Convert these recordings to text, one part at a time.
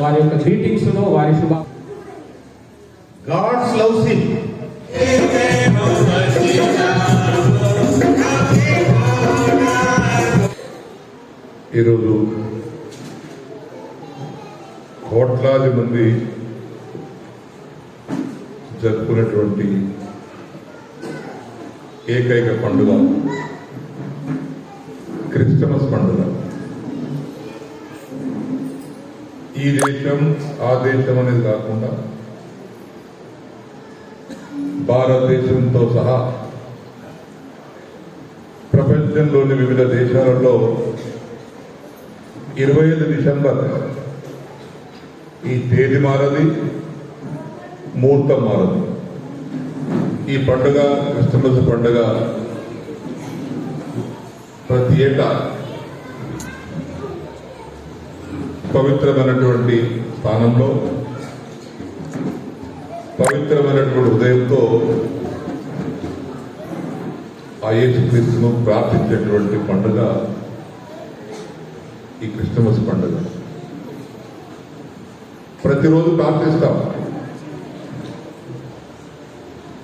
వారి యొక్క గ్రీటింగ్స్ను వారి శుభ గాడ్స్ లవ్స్ హిమ్ ఈరోజు కోట్లాది మంది జరుపుకునేటువంటి ఏకైక పండుగ. క్రిస్టమస్ పండుగ. ఈ దేశం ఆ దేశం అనేది కాకుండా భారతదేశంతో సహా ప్రపంచంలోని వివిధ దేశాలలో ఇరవై ఐదు డిసెంబర్ ఈ తేదీ మారది ముహూర్తం మారదు. ఈ పండుగ క్రిస్టమస్ పండుగ ప్రతి ఏటా పవిత్రమైనటువంటి స్థానంలో పవిత్రమైనటువంటి హృదయంతో ఆ యేసుక్రీస్తును ప్రార్థించేటువంటి పండుగ ఈ క్రిస్టమస్ పండుగ. ప్రతిరోజు ప్రార్థిస్తాం.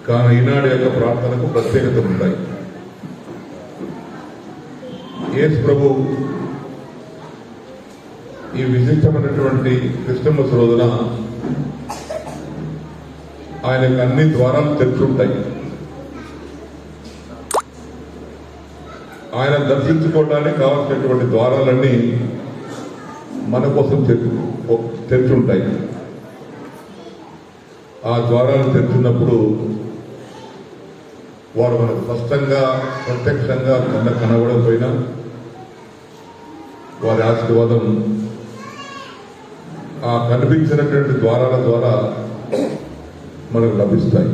కానీ ఈనాడు యొక్క ప్రార్థనకు ప్రత్యేకత ఉంటాయి. యేసు ప్రభు ఈ విశిష్టమైనటువంటి క్రిస్టమస్ రోజున ఆయనకు అన్ని ద్వారాలు తెరుచుంటాయి. ఆయన దర్శించుకోవడానికి కావాల్సినటువంటి ద్వారాలన్నీ మన కోసం తెరుచుంటాయి. ఆ ద్వారాలు తెరిచినప్పుడు వారు మనకు స్పష్టంగా ప్రత్యక్షంగా కన్న కనబడకపోయినా వారి ఆశీర్వాదం ఆ కనిపించినటువంటి ద్వారాల ద్వారా మనకు లభిస్తాయి.